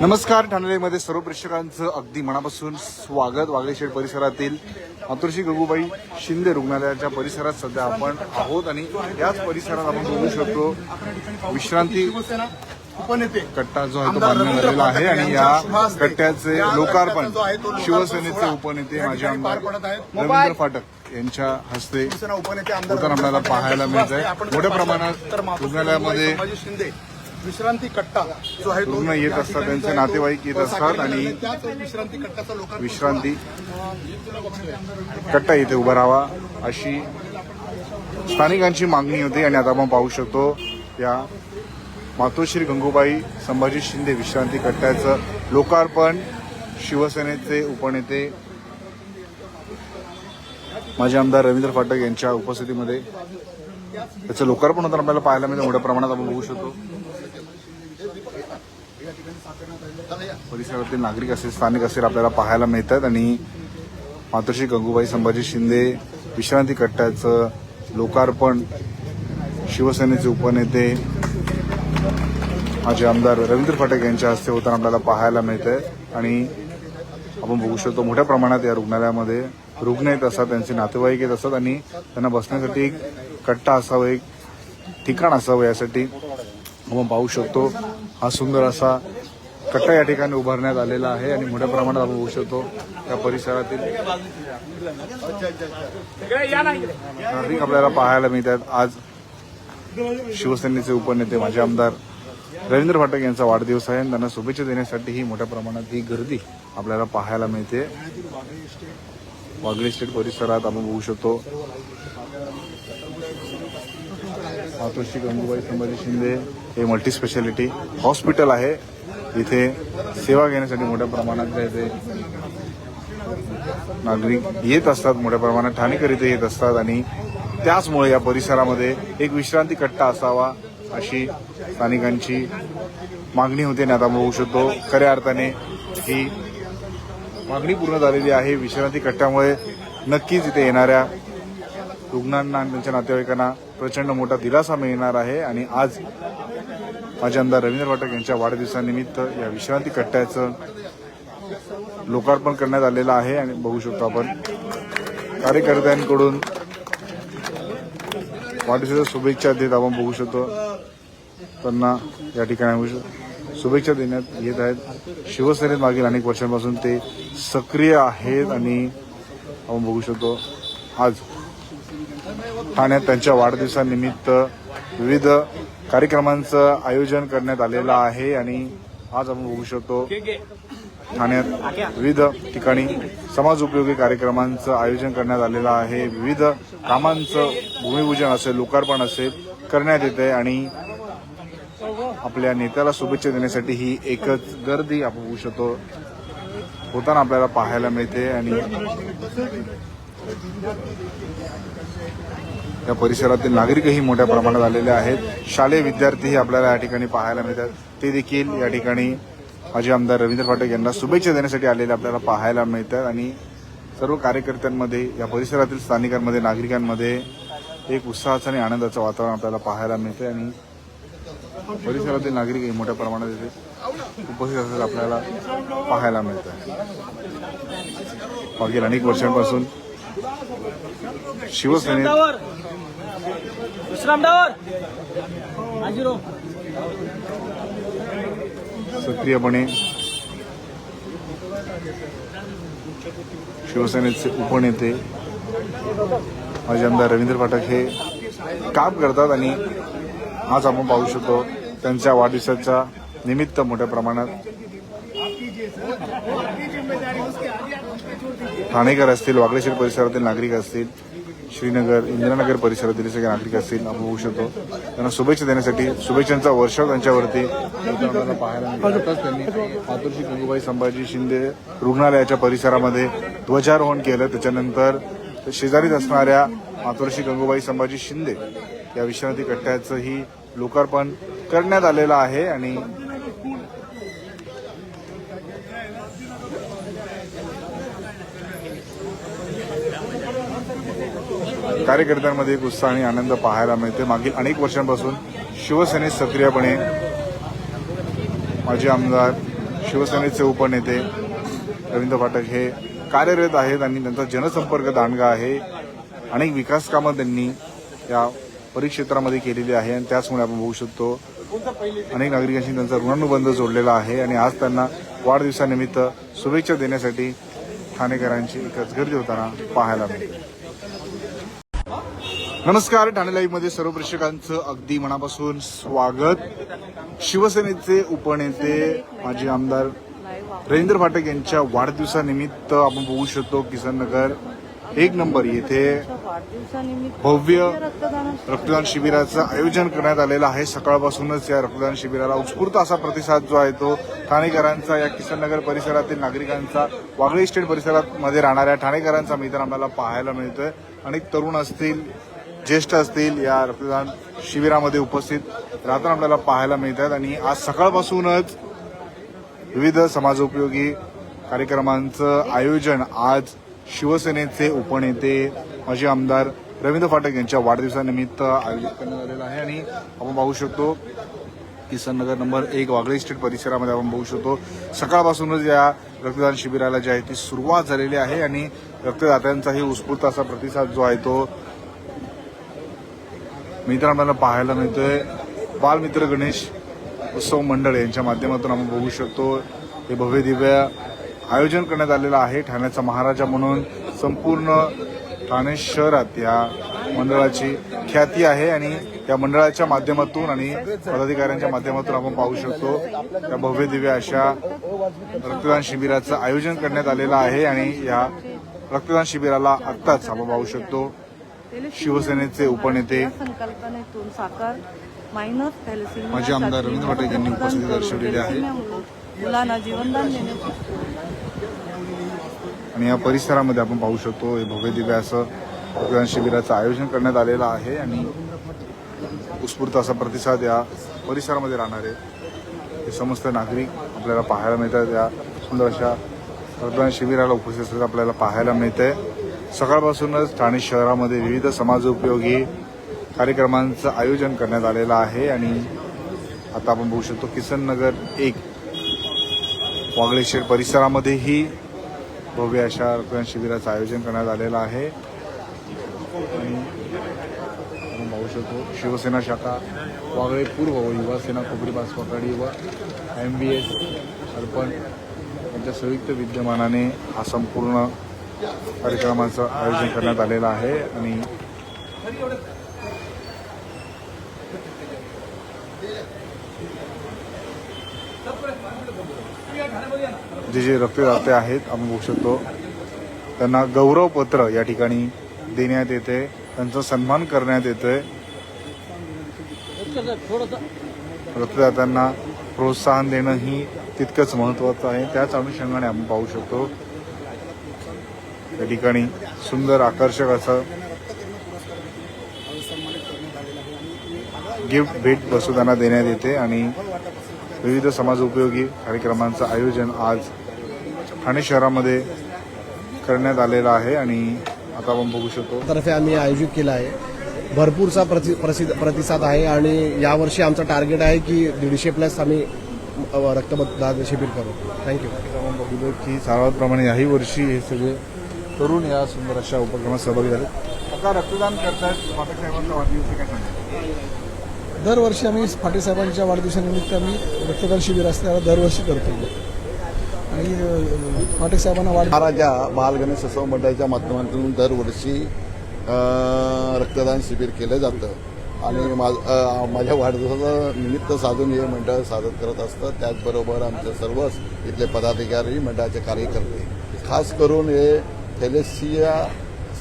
नमस्कार ठाणेमध्ये सर्व प्रेक्षकांचं अगदी मनापासून स्वागत. वागळेशेड परिसरातील मातोश्री गंगूबाई शिंदे रुग्णालयाच्या परिसरात सध्या आपण आहोत आणि याच परिसरात आपण बघू शकतो विश्रांती उपनेते कट्टा जो आहे तो बांधण्यात आलेला आहे आणि या कट्ट्याचे लोकार्पण शिवसेनेचे उपनेते माजी आमदार रवींद्र फाटक यांच्या हस्ते शिवसेना उपनेते आमदार होताना आपल्याला पाहायला मिळत आहे. मोठ्या प्रमाणात रुग्णालयामध्ये विश्रांती कट्टा जो आहे तो रुग्ण येत असतात, त्यांचे नातेवाईक येत असतात आणि त्याच विश्रांती कट्ट्याचा लोकांना विश्रांती कट्टा इथे उभा राहावा अशी स्थानिकांची मागणी होती आणि आता आपण पाहू शकतो या मातोश्री गंगूबाई संभाजी शिंदे विश्रांती कट्ट्याचं लोकार्पण शिवसेनेचे उपनेते माजी आमदार रवींद्र फाटक यांच्या उपस्थितीमध्ये. त्याचं लोकार्पण होताना आपल्याला पाहायला मिळतं मोठ्या प्रमाणात आपण बघू शकतो. परिसरातील नागरिक असेल स्थानिक असेल आपल्याला पाहायला मिळतात आणि मातोश्री गंगूबाई संभाजी शिंदे विश्रांती कट्ट्याचं लोकार्पण शिवसेनेचे उपनेते माझे आमदार रवींद्र फटक यांच्या हस्ते होताना आपल्याला पाहायला मिळतंय. आणि आपण बघू शकतो मोठ्या प्रमाणात या रुग्णालयामध्ये रुग्ण येत असतात त्यांचे नातेवाईक येत असतात आणि त्यांना बसण्यासाठी एक कट्टा असावं एक ठिकाण असावं यासाठी आपण पाहू शकतो. हा सुंदर असा कट्टा या ठिकाणी उभारण्यात आलेला आहे आणि मोठ्या प्रमाणात आपण होऊ शकतो या परिसरातील. नागरिक आपल्याला पाहायला मिळतात. आज शिवसेनेचे उपनेते माजी आमदार रवींद्र फाटक यांचा वाढदिवस आहे. आणि त्यांना शुभेच्छा देण्यासाठी ही मोठ्या प्रमाणात ही गर्दी आपल्याला पाहायला मिळते. वागळे स्टेट परिसरात आपण बघू शकतो. मातोश्री गंगूबाई संभाजी शिंदे हे मल्टी स्पेशालिटी हॉस्पिटल आहे. इथे सेवा घेण्यासाठी मोठ्या प्रमाणात इथे नागरिक येत असतात मोठ्या प्रमाणात ठाणेकर इथे येत असतात आणि त्याचमुळे या परिसरामध्ये एक विश्रांती कट्टा असावा अशी स्थानिकांची मागणी होती आणि आता बघू शकतो खऱ्या अर्थाने ही मागणी पूर्ण झालेली आहे. विश्रांती कट्ट्यामुळे नक्कीच इथे येणाऱ्या रुग्णांना आणि त्यांच्या नातेवाईकांना प्रचंड मोठा दिलासा मिळणार आहे आणि आज माजी आमदार रवींद्र वाटक यांच्या वाढदिवसानिमित्त या विश्रांती कट्ट्याचं लोकार्पण करण्यात आलेलं आहे आणि बघू शकतो आपण कार्यकर्त्यांकडून वाढदिवसाच्या शुभेच्छा देत आपण बघू शकतो त्यांना या ठिकाणी बघू शकतो. शुभेच्छा देण्यात येत आहेत शिवसेनेत मागील अनेक वर्षांपासून ते सक्रिय आहेत आणि आपण बघू शकतो आज ठाण्यात त्यांच्या वाढदिवसानिमित्त विविध कार्यक्रमांचं आयोजन करण्यात आलेलं आहे आणि आज आपण बघू शकतो ठाण्यात विविध ठिकाणी समाज उपयोगी कार्यक्रमांचं आयोजन करण्यात आलेलं आहे. विविध कामांचं भूमिपूजन असेल लोकार्पण असेल करण्यात येत आहे आणि आपल्या नेत्याला शुभेच्छा देण्यासाठी ही एकच गर्दी आपण बघू शकतो. होताना आपल्याला पाहायला मिळते आणि या परिसरातील नागरिकही मोठ्या प्रमाणात आलेले आहेत. शालेय विद्यार्थीही आपल्याला या ठिकाणी पाहायला मिळतात. ते देखील या ठिकाणी माजी आमदार रवींद्र फाटक यांना शुभेच्छा देण्यासाठी आलेले आपल्याला पाहायला मिळतात. आणि सर्व कार्यकर्त्यांमध्ये या परिसरातील स्थानिकांमध्ये नागरिकांमध्ये एक उत्साहाचं आणि आनंदाचं वातावरण आपल्याला पाहायला मिळते आणि परिसरातील नागरिकही मोठ्या प्रमाणात इथे उपस्थित असल्याचं आपल्याला पाहायला मिळतं मागील अनेक वर्षांपासून हाजीरो सक्रियपणे शिवसेनेचे उपनेते माजी आमदार रवींद्र पाठक हे काम करतात आणि आज आपण पाहू शकतो त्यांच्या वाढदिवसाच्या निमित्त मोठ्या प्रमाणात ठाणेकर असतील वागळेश्वर परिसरातील नागरिक असतील श्रीनगर इंदिरानगर परिसरातील सगळे नागरिक असतील आपण होऊ शकतो. त्यांना शुभेच्छा देण्यासाठी शुभेच्छांचा वर्षाव त्यांच्यावरती. पाहायला त्यांनी मातोश्री गंगूबाई संभाजी शिंदे रुग्णालयाच्या परिसरामध्ये ध्वजारोहण केलं. त्याच्यानंतर शेजारीच असणाऱ्या मातोश्री गंगूबाई संभाजी शिंदे या विश्रांती कट्ट्याचंही लोकार्पण करण्यात आलेलं आहे आणि कार्यकर्त्यांमध्ये एक उत्साह आणि आनंद पाहायला मिळते. मागील अनेक वर्षांपासून शिवसेनेत सक्रियपणे माजी आमदार शिवसेनेचे उपनेते रवींद्र फाटक हे कार्यरत आहेत आणि त्यांचा जनसंपर्क दांडगा आहे. अनेक विकास कामं त्यांनी या परिक्षेत्रामध्ये केलेली आहे आणि त्याचमुळे आपण बघू शकतो अनेक नागरिकांशी त्यांचा ऋणानुबंध जोडलेला आहे आणि आज त्यांना वाढदिवसानिमित्त शुभेच्छा देण्यासाठी ठाणेकरांची एकच गर्दी होताना पाहायला मिळते. नमस्कार ठाणे लाईव्हमध्ये सर्व प्रेक्षकांचं अगदी मनापासून स्वागत. शिवसेनेचे उपनेते माजी आमदार रवींद्र फाटक यांच्या वाढदिवसानिमित्त आपण बघू शकतो किसन नगर एक नंबर येथे वाढदिवसानिमित्त भव्य रक्तदान शिबिराचं आयोजन करण्यात आलेलं आहे. सकाळपासूनच या रक्तदान शिबिराला उत्स्फूर्त असा प्रतिसाद जो आहे तो ठाणेकरांचा या किसन नगर परिसरातील नागरिकांचा वागळे इस्टेट परिसरात मध्ये राहणाऱ्या ठाणेकरांचा मित्र आम्हाला पाहायला मिळतोय. अनेक तरुण असतील ज्येष्ठ असतील या रक्तदान शिबिरामध्ये उपस्थित राहताना आपल्याला पाहायला मिळत आहेत आणि आज सकाळपासूनच विविध समाजोपयोगी कार्यक्रमांचं आयोजन आज शिवसेनेचे उपनेते माजी आमदार रवींद्र फाटक यांच्या वाढदिवसानिमित्त आयोजित करण्यात आलेलं आहे आणि आपण पाहू शकतो किसन नगर नंबर एक वागळे इस्टेट परिसरामध्ये आपण बघू शकतो सकाळपासूनच या रक्तदान शिबिराला जी आहे ती सुरुवात झालेली आहे आणि रक्तदात्यांचाही उत्स्फूर्त असा प्रतिसाद जो आहे तो मित्रांना पाहायला मिळतोय. बालमित्र गणेश उत्सव मंडळ यांच्या माध्यमातून आपण बघू शकतो हे भव्य दिव्य आयोजन करण्यात आलेलं आहे ठाण्याचा महाराजा म्हणून संपूर्ण ठाणे शहरात या मंडळाची ख्याती आहे आणि या मंडळाच्या माध्यमातून आणि पदाधिकाऱ्यांच्या माध्यमातून आपण पाहू शकतो या भव्य दिव्य अशा रक्तदान शिबिराचं आयोजन करण्यात आलेलं आहे आणि या रक्तदान शिबिराला आत्ताच आपण पाहू शकतो शिवसेनेचे उपनेते माजी आमदार रवींद्र पाटील यांनी उपस्थिती दर्शवलेली आहे. मुलांना जीवनदान देण्याची आणि या परिसरामध्ये आपण पाहू शकतो हे भव्य दिव्य असं रक्तदान शिबिराचं आयोजन करण्यात आलेलं आहे आणि उत्स्फूर्त असा प्रतिसाद या परिसरामध्ये राहणारे हे समस्त नागरिक आपल्याला पाहायला मिळतात. या सुंदर अशा रक्तदान शिबिराला उपस्थित असल्याचं आपल्याला पाहायला मिळतंय सकाळपासूनच ठाणे शहरामध्ये विविध समाजोपयोगी कार्यक्रमांचं आयोजन करण्यात आलेलं आहे आणि आता आपण बघू शकतो किसन नगर एक वागळेश्वर परिसरामध्येही भव्य अशा रक्तदान शिबिराचं आयोजन करण्यात आलेलं आहे. आणि आपण पाहू शकतो शिवसेना शाखा वागळे पूर्व व युवा सेना कोपरी बासवाकाडी व एम बी एस अर्पण यांच्या संयुक्त विद्यमानाने हा संपूर्ण कार्यक्रमाचं आयोजन करण्यात आलेलं आहे. आणि जे जे रक्तदाते आहेत आपण बघू शकतो. त्यांना गौरवपत्र या ठिकाणी देण्यात येते. त्यांचा सन्मान करण्यात येतोय. रक्तदात्यांना प्रोत्साहन देणं ही तितकंच महत्वाचं आहे. त्याच अनुषंगाने आपण पाहू शकतो. या ठिकाणी सुंदर आकर्षक असं गिफ्ट भेट बसू त्यांना देण्यात येते आणि विविध समाजोपयोगी कार्यक्रमांचं आयोजन आज ठाणे शहरामध्ये करण्यात आलेलं आहे आणि आता आपण बघू शकतो. तर्फे आम्ही आयोजित केला आहे. भरपूरसा प्रति प्रसिद्ध प्रतिसाद आहे आणि यावर्षी आमचं टार्गेट आहे की दीडशे प्लस आम्ही अ, रक्तदान शिबिर करू. थँक्यू आपण बघितलं की सार्वप्रमाणे याही वर्षी हे सगळे तरुण या सुंदर अशा उपक्रमात सहभागी झाले. आता रक्तदान करतायत फाटक साहेबांचा वाढदिवस काय सांगाल? दरवर्षी आम्ही पाटील साहेबांच्या वाढदिवसानिमित्त आम्ही रक्तदान शिबिर असल्याला दरवर्षी करतो. आणि अ, साहेबांना वाढ महाराजा बालगणेश उत्सव मंडळाच्या माध्यमातून दरवर्षी रक्तदान शिबिर केलं जातं. आणि माझ्या वाढदिवसाचं निमित्त साधून हे मंडळ सादर करत असतं. त्याचबरोबर आमचे सर्वच इथले पदाधिकारी मंडळाचे कार्यकर्ते. खास करून हे थॅलेसिया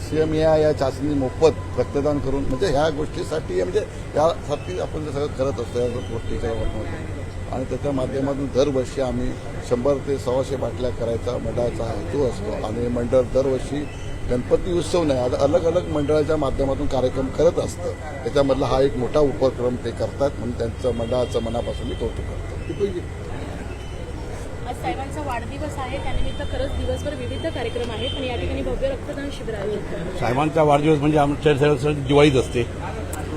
सिएमिया या चाचणी मोफत रक्तदान करून म्हणजे ह्या गोष्टीसाठी म्हणजे यासाठी आपण जे सगळं करत असतो या गोष्टीच्या माध्यमातून. आणि त्याच्या माध्यमातून दरवर्षी आम्ही शंभर ते सव्वाशे बाटल्या करायचा मंडळाचा हेतू असतो. आणि मंडळ दरवर्षी गणपती उत्सव नाही आता अलग अलग मंडळाच्या माध्यमातून कार्यक्रम करत असतं. त्याच्यामधला हा एक मोठा उपक्रम ते करतात म्हणून त्यांचं मंडळाचं मनापासून मी कौतुक करतो. आज साहेबांचा वाढदिवस आहे त्यानिमित्त खरंच दिवसभर विविध कार्यक्रम आहेत आणि या ठिकाणी भव्य रक्तदान शिबिर आयोजित आलं. साहेबांचा वाढदिवस म्हणजे आमच्या सर्व दिवाळीच असते.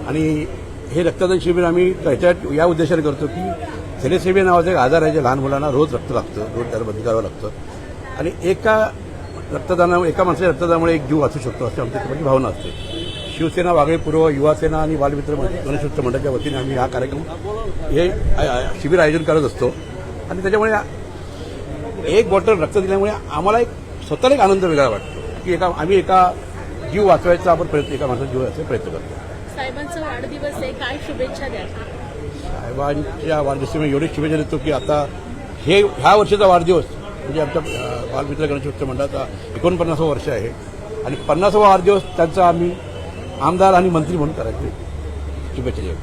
आणि हे रक्तदान शिबिर आम्ही त्याच्या या उद्देशाने करतो की थेलेसेमिया नावाचा एक आजार आहे जे लहान मुलांना रोज रक्त लागतं रोज त्याला बंद करावं लागतं. आणि एका रक्तदाना एका माणसाच्या रक्तदानामुळे एक जीव वाचू शकतो अशी आमच्या भावना असते. शिवसेना वागळे पूर्व युवासेना आणि बालमित्र गणेशोत्सव मंडळाच्या वतीने आम्ही हा कार्यक्रम हे शिबिर आयोजन करत असतो. आणि त्याच्यामुळे एक बॉटल रक्त दिल्यामुळे आम्हाला एक स्वतःला एक आनंद वेगळा वाटतो की एका आम्ही एका जीव वाचवायचा आपण प्रयत्न एका माणसाचा जीव वाचवायचा प्रयत्न करतो. साहेबांचा वाढदिवस आहे काय शुभेच्छा द्या साहेबांच्या वाढदिवसामुळे एवढी शुभेच्छा देतो की आता हे ह्या वर्षाचा वाढदिवस म्हणजे आमच्या बालमित्र गणेशोत्सव मंडळाचा एकोणपन्नासावं वर्ष आहे. आणि पन्नासावा वाढदिवस त्यांचा आम्ही आमदार आणि मंत्री म्हणून करायचे. शुभेच्छा देऊ